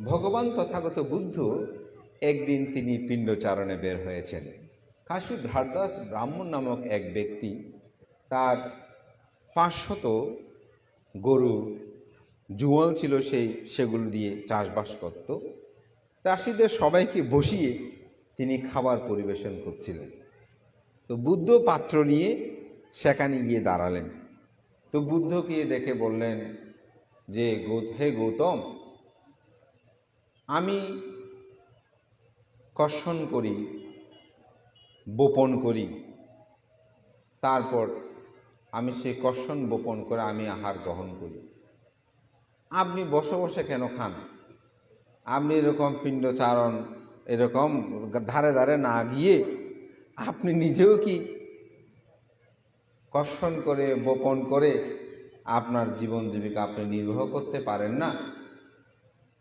ভগবান তথাগত বুদ্ধ একদিন তিনি পিণ্ডচারণে বের হয়েছেন। কাশী ভ্রারদাস ব্রাহ্মণ নামক এক ব্যক্তি তার পাঁচশত গরু, জুয়াল ছিল সেই, সেগুলো দিয়ে চাষবাস করত। চাষিদের সবাইকে বসিয়ে তিনি খাবার পরিবেশন করছিলেন। তো বুদ্ধ পাত্র নিয়ে সেখানে গিয়ে দাঁড়ালেন। তো বুদ্ধকে দেখে বললেন যে হে গৌতম আমি কর্ষণ করি, বোপন করি, তারপর আমি সেই কর্ষণ বোপন করে আমি আহার গ্রহণ করি। আপনি বসে বসে কেন খান? আপনি এরকম পিণ্ডচারণ, এরকম ধারে ধারে না গিয়ে আপনি নিজেও কি কর্ষণ করে, বোপন করে আপনার জীবন জীবিকা আপনি নির্বাহ করতে পারেন না?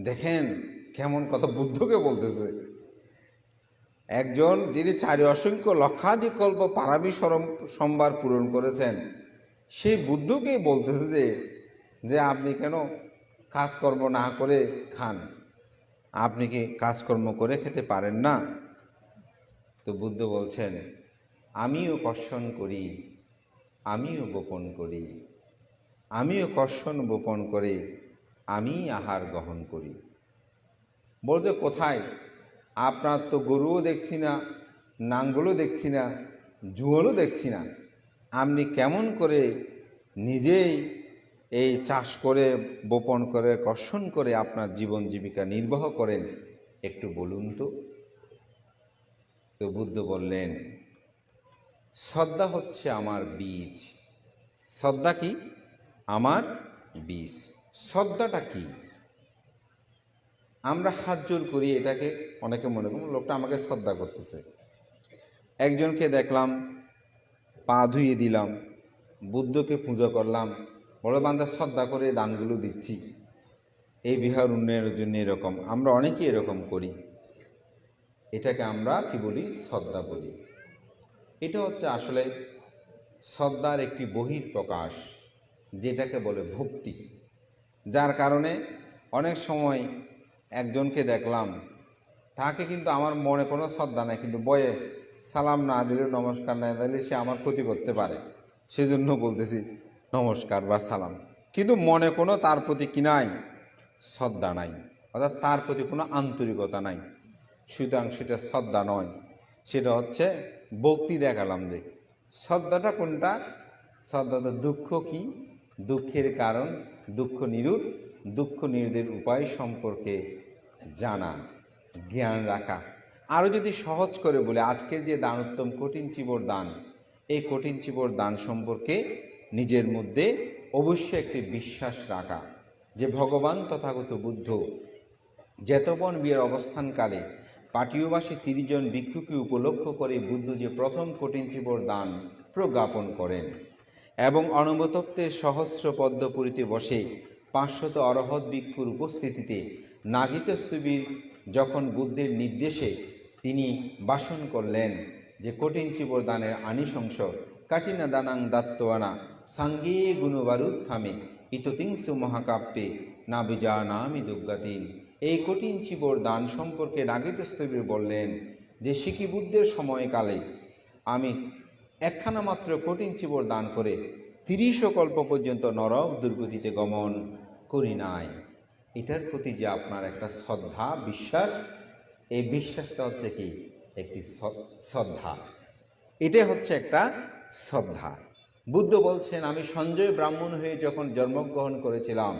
দেখেন কেমন কথা বুদ্ধকে বলতেছে। একজন যিনি চারি অসংখ্য লক্ষাধিক কল্প সরম সোমবার পূরণ করেছেন, সেই বুদ্ধকেই বলতেছে যে যে আপনি কেন কাজকর্ম না করে খান? আপনি কি কাজকর্ম করে খেতে পারেন না? তো বুদ্ধ বলছেন, আমিও কর্ষণ করি, আমিও বোপন করি, আমিও কর্ষণ বোপন করে আমি আহার গ্রহণ করি। বলতে কোথায়? আপনার তো গরুও দেখছি না, নাঙ্গলও দেখছি না, জুয়োলও দেখছি না। আপনি কেমন করে নিজেই এই চাষ করে, বোপন করে, কর্ষণ করে আপনার জীবন জীবিকা নির্বাহ করেন? একটু বলুন তো। তো বুদ্ধ বললেন, শ্রদ্ধা হচ্ছে আমার বীজ। শ্রদ্ধা কি? আমার বীজ। শ্রদ্ধাটা কি? আমরা হাত জোর করি এটাকে, অনেকে মনে করেন লোকটা আমাকে শ্রদ্ধা করতেছে। একজনকে দেখলাম, পা ধুইয়ে দিলাম, বুদ্ধকে পুজো করলাম, বড় বান্ধা শ্রদ্ধা করে দানগুলো দিচ্ছি। এই বিহার উন্নয়নের জন্য এরকম, আমরা অনেকেই এরকম করি। এটাকে আমরা কি বলি? শ্রদ্ধা বলি। এটা হচ্ছে আসলে শ্রদ্ধার একটি বহির প্রকাশ যেটাকে বলে ভক্তি। যার কারণে অনেক সময় একজনকে দেখলাম। তাকে কিন্তু আমার মনে কোনো শ্রদ্ধা নাই, কিন্তু বয়ে সালাম না দিলে নমস্কার না দিলে সে আমার ক্ষতি করতে পারে। সেজন্য বলতেছি, নমস্কার বা সালাম। কিন্তু মনে কোনো তার প্রতি কি নাই? শ্রদ্ধা নাই। অর্থাৎ তার প্রতি কোনো আন্তরিকতা নাই। সুতরাং সেটা শ্রদ্ধা নয়। সেটা হচ্ছে ভক্তি দেখালাম যে, শ্রদ্ধাটা কোনটা? শ্রদ্ধাটা দুঃখ কি? দুঃখের কারণ, দুঃখ নিরূপ দুঃখ নিরোধের উপায় সম্পর্কে জানা, জ্ঞান রাখা। আরও যদি সহজ করে বলে, আজকের যে দান উত্তম কঠিন চিবর দান, এই কঠিন চিবর দান সম্পর্কে নিজের মধ্যে অবশ্যই একটি বিশ্বাস রাখা যে ভগবান তথাগত বুদ্ধ। জেতবন বিয়ের অবস্থানকালে পাটীয়বাসী তিরিশ জন ভিক্ষুকে উপলক্ষ করে বুদ্ধ যে প্রথম কঠিন চিবর দান প্রজ্ঞাপন করেন এবং অনবতপ্তের সহস্র পদ্মপুরীতে বসে পাঁচশত অরহৎ ভিক্ষুর উপস্থিতিতে নাগিতস্তবীর যখন বুদ্ধের নির্দেশে তিনি বাসন করলেন যে কঠিন চিবর দানের আনিশংস কাটিনা দানাং দাত্তয়ানা সাঙ্গে গুণবারুত্থামে ইততিংসু মহাকাব্যে না বিজানামি দুর্গাতিন। এই কঠিন চিবর দান সম্পর্কে নাগিতস্তবীর বললেন যে শিকি বুদ্ধের সময়কালে আমি একখানা মাত্র কঠিন চিবর দান করে তিরিশ কল্প পর্যন্ত নরক দুর্গতিতে গমন করি নাই। এটার প্রতি যে আপনার একটা শ্রদ্ধা, বিশ্বাস, এই বিশ্বাসটা হচ্ছে কি? একটি শ্রদ্ধা। এটা হচ্ছে একটা শ্রদ্ধা। বুদ্ধ বলছেন, আমি সঞ্জয় ব্রাহ্মণ হয়ে যখন জন্মগ্রহণ করেছিলাম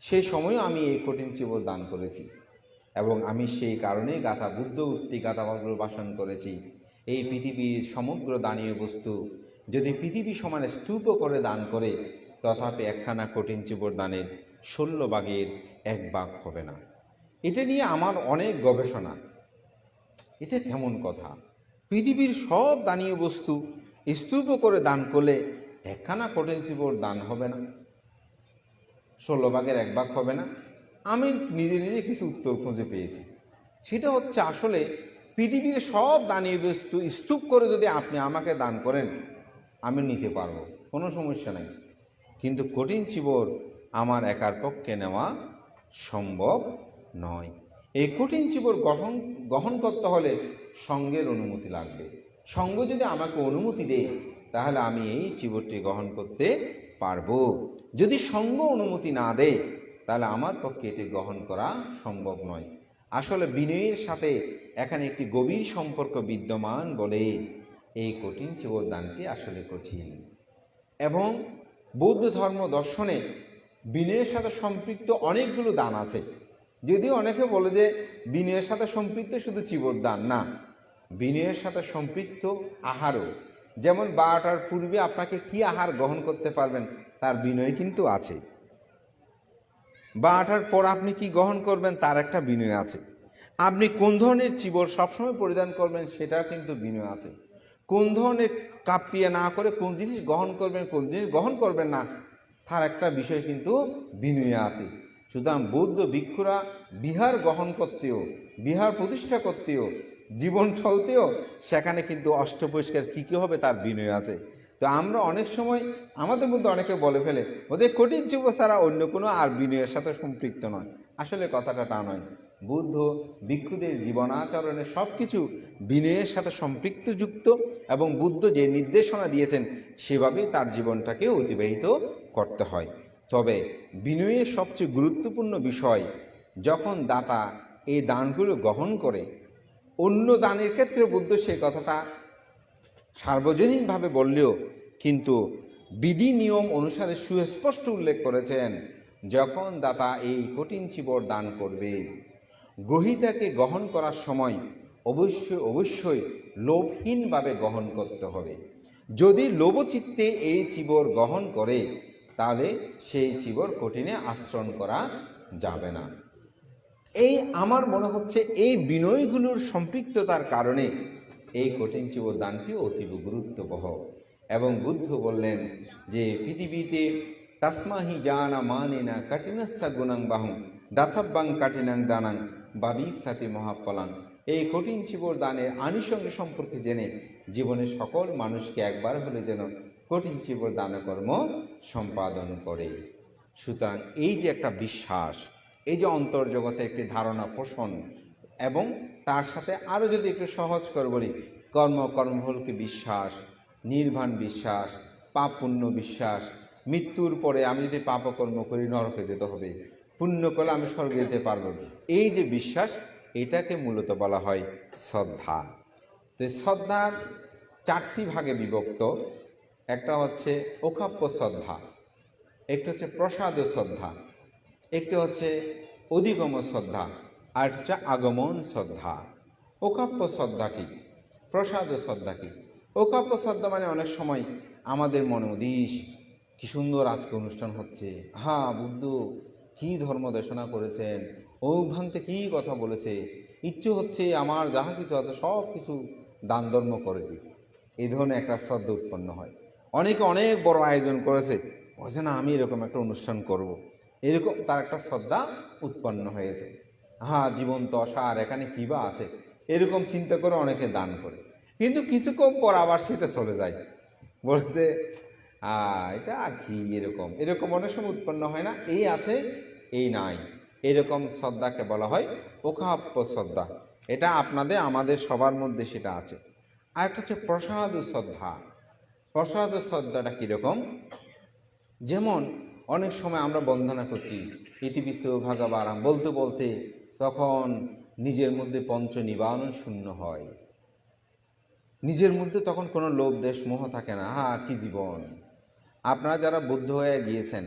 সেই সময়ও আমি এই কঠিন চিবর দান করেছি এবং আমি সেই কারণেই গাথা বুদ্ধ উক্তি গাথাগুলো বাসন করেছি। এই পৃথিবীর সমগ্র দানীয় বস্তু যদি পৃথিবী সমানে স্তূপ করে দান করে, তথাপি একখানা কঠিন চিবর দানের ষোলো ভাগের এক ভাগ হবে না। এটা নিয়ে আমার অনেক গবেষণা। এটা কেমন কথা? পৃথিবীর সব দানীয় বস্তু স্তূপ করে দান করলে একখানা কঠিন চিবর দান হবে না। ষোলো ভাগের এক ভাগ হবে না। আমি নিজে নিজে কিছু উত্তর খুঁজে পেয়েছি। সেটা হচ্ছে আসলে পৃথিবীর সব দানীয় বস্তু স্তূপ করে যদি আপনি আমাকে দান করেন আমি নিতে পারব, কোনো সমস্যা নাই। কিন্তু কঠিন চিবর আমার একার পক্ষে নেওয়া সম্ভব নয়। এই কঠিন চিবর গঠন গ্রহণ করতে হলে সঙ্গের অনুমতি লাগবে। সঙ্গ যদি আমাকে অনুমতি দেয়, তাহলে আমি এই চিবরটি গ্রহণ করতে পারব। যদি সঙ্গ অনুমতি না দেয়, তাহলে আমার পক্ষে এটি গ্রহণ করা সম্ভব নয়। আসলে বিনয়ের সাথে এখানে একটি গভীর সম্পর্ক বিদ্যমান বলে এই কঠিন চিবর দানটি আসলে কঠিন। এবং বৌদ্ধ ধর্ম দর্শনে বিনয়ের সাথে সম্পৃক্ত অনেকগুলো দান আছে। যদিও অনেকে বলে যে বিনয়ের সাথে সম্পৃক্ত শুধু চিবর দান না, বিনয়ের সাথে সম্পৃক্ত আহারও। যেমন বারোটার পূর্বে আপনাকে কি আহার গ্রহণ করতে পারবেন তার বিনয় কিন্তু আছে। বারোটার পর আপনি কি গ্রহণ করবেন তার একটা বিনয় আছে। আপনি কোন ধরনের চিবর সবসময় পরিধান করবেন সেটার কিন্তু বিনয় আছে। কোন ধরনের কাঁপিয়ে না করে কোন জিনিস গ্রহণ করবেন, কোন জিনিস গ্রহণ করবেন না, তার একটা বিষয় কিন্তু বিনয় আছে। সুতরাং বৌদ্ধ ভিক্ষুরা বিহার গ্রহণ করতেও, বিহার প্রতিষ্ঠা করতেও, জীবন চলতেও সেখানে কিন্তু অষ্টপরিষ্কার কী কী হবে তার বিনয় আছে। তো আমরা অনেক সময়, আমাদের মধ্যে অনেকে বলে ফেলে, ওদের কঠিন জীব ছাড়া অন্য কোনো আর বিনয়ের সাথে সম্পৃক্ত নয়। আসলে কথাটা তা নয়। বুদ্ধ, ভিক্ষুদের জীবনাচরণে সব কিছু বিনয়ের সাথে সম্পৃক্ত যুক্ত এবং বুদ্ধ যে নির্দেশনা দিয়েছেন সেভাবেই তার জীবনটাকে অতিবাহিত করতে হয়। তবে বিনয়ের সবচেয়ে গুরুত্বপূর্ণ বিষয়, যখন দাতা এই দানগুলো গ্রহণ করে, অন্য দানের ক্ষেত্রে বুদ্ধ সেই কথাটা সার্বজনীনভাবে বললেও, কিন্তু বিধি নিয়ম অনুসারে সুস্পষ্ট উল্লেখ করেছেন, যখন দাতা এই কঠিন চিবর দান করবে। গ্রহিতাকে গ্রহণ করার সময় অবশ্যই অবশ্যই লোভহীনভাবে গ্রহণ করতে হবে। যদি লোভচিত্তে এই চিবর গ্রহণ করে, তাহলে সেই চিবর কঠিনে আশ্রণ করা যাবে না। এই আমার মনে হচ্ছে এই বিনয়গুলোর সম্পৃক্ততার কারণে এই কঠিন চিবর দানটি অতীব গুরুত্ববহ। এবং বুদ্ধ বললেন যে, পৃথিবীতে তাসমাহি জানা মানে না কাঠিনাস্যা গুণাং বাহং দাথাব্বাং কাঠিনাং দানাং বাবি সাথে মহাপলাং এই কঠিন চিবর দানের আনুষঙ্গ সম্পর্কে জেনে জীবনে সকল মানুষকে একবার হলে যেন কঠিন চিবর দানকর্ম সম্পাদন করে। সুতরাং এই যে একটা বিশ্বাস, এই যে অন্তর্জগতে একটি ধারণা পোষণ এবং তার সাথে আরও যদি একটু সহজ করে বলি, কর্ম কর্মফলকে বিশ্বাস, নির্বাণ বিশ্বাস পাপ পুণ্য বিশ্বাস, মৃত্যুর পরে আমি যদি পাপকর্ম করি, নরকে যেতে হবে। পুণ্য করলে আমি স্বর্গে যেতে পারব এই যে বিশ্বাস, এটাকে মূলত বলা হয় শ্রদ্ধা। তো এই শ্রদ্ধার চারটি ভাগে বিভক্ত। একটা হচ্ছে অকাপ্য শ্রদ্ধা, একটা হচ্ছে প্রসাদ শ্রদ্ধা, একটি হচ্ছে অধিগম শ্রদ্ধা, আর হচ্ছে আগমন শ্রদ্ধা। ওকাপ্য শ্রদ্ধা কি? প্রসাদ শ্রদ্ধা কি? ওকাপ্য শ্রদ্ধা মানে অনেক সময় আমাদের মনে উদিস কি সুন্দর আজকে অনুষ্ঠান হচ্ছে। হ্যাঁ বুদ্ধ কি ধর্ম দেশনা করেছেন? ঔভান্তে কি কথা বলেছে? ইচ্ছে হচ্ছে আমার যাহা কিছু আছে সব কিছু দান ধর্ম করে দিই এই ধরনের একটা শ্রদ্ধা উৎপন্ন হয়। অনেকে অনেক বড় আয়োজন করেছে। বলছে না, আমি এরকম একটা অনুষ্ঠান করব। এরকম তার একটা শ্রদ্ধা উৎপন্ন হয়েছে। হ্যাঁ জীবন্ত অসার, এখানে কী বা আছে? এরকম চিন্তা করে অনেকে দান করে। কিন্তু কিছুক্ষণ পর আবার সেটা চলে যায়। বলছে এটা কি এরকম? এরকম অনেক সময় উৎপন্ন হয় না? এই আছে, এই নাই। এরকম শ্রদ্ধাকে বলা হয় ওকাপ্য শ্রদ্ধা এটা আপনাদের, আমাদের সবার মধ্যে সেটা আছে। আর একটা হচ্ছে প্রসাদ শ্রদ্ধা প্রসাদ শ্রদ্ধাটা কীরকম? যেমন অনেক সময় আমরা বন্দনা করছি ইতিবিশ্ব ভাগাবারাম বলতে বলতে তখন নিজের মধ্যে পঞ্চ নিবারণ শূন্য হয়। নিজের মধ্যে তখন কোনো লোভ, দেশ, মোহ থাকে না। হা কি জীবন! আপনারা যারা বুদ্ধ হয়ে গিয়েছেন,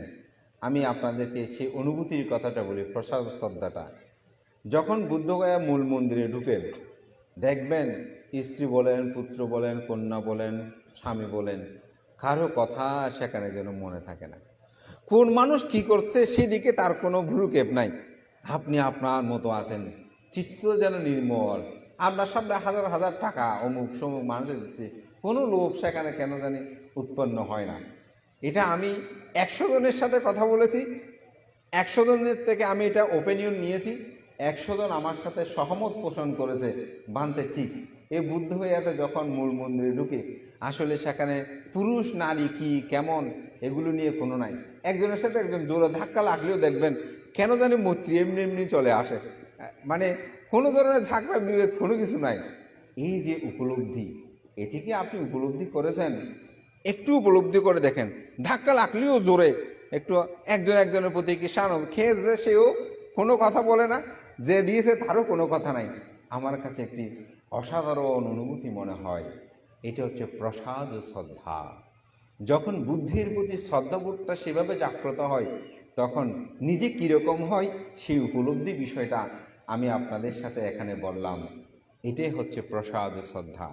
আমি আপনাদেরকে সেই অনুভূতির কথাটা বলি, প্রসাদ শ্রদ্ধাটা। যখন বুদ্ধগয়া মূল মন্দিরে ঢুকেন, দেখবেন স্ত্রী বলেন, পুত্র বলেন, কন্যা বলেন, স্বামী বলেন, কারও কথা সেখানে যেন মনে থাকে না। কোন মানুষ কি করছে সেদিকে তার কোনো ভ্রুক্ষেপ নাই। আপনি আপনার মতো আছেন চিত্র যেন নির্মল। আপনার সামনে হাজার হাজার টাকা অমুক সমুক মানুষের দিচ্ছে, কোনো লোভ সেখানে কেন জানি উৎপন্ন হয় না। এটা আমি একশো জনের সাথে কথা বলেছি। একশো জনের থেকে আমি এটা ওপিনিয়ন নিয়েছি। একশো জন আমার সাথে সহমত পোষণ করেছে বানতে ঠিক। এ বুদ্ধ হইয়াতে যখন মূল মন্দিরে ঢুকে, আসলে সেখানে পুরুষ, নারী কি, কেমন, এগুলো নিয়ে কোনো নাই। একজনের সাথে একজন জোরে ধাক্কা লাগলেও দেখবেন কেন জানি মৈত্রী এমনি এমনি চলে আসে। মানে কোনো ধরনের ঝাঁকড়া বিভেদ কোনো কিছু নাই। এই যে উপলব্ধি, এটি কি আপনি উপলব্ধি করেছেন? একটু উপলব্ধি করে দেখেন। ধাক্কা লাগলেও জোরে একটু একজন একজনের প্রতি কি সানব খেয়েছে সেও কোনো কথা বলে না, যে দিয়েছে তারও কোনো কথা নাই। আমার কাছে একটি অসাধারণ অনুভূতি মনে হয়। এটা হচ্ছে প্রসাদ ও শ্রদ্ধা। যখন বুদ্ধির প্রতি শ্রদ্ধাবোধটা সেভাবে জাগ্রত হয়, তখন নিজে কীরকম হয় সেই উপলব্ধি বিষয়টা আমি আপনাদের সাথে এখানে বললাম। এটাই হচ্ছে প্রসাদ ও শ্রদ্ধা।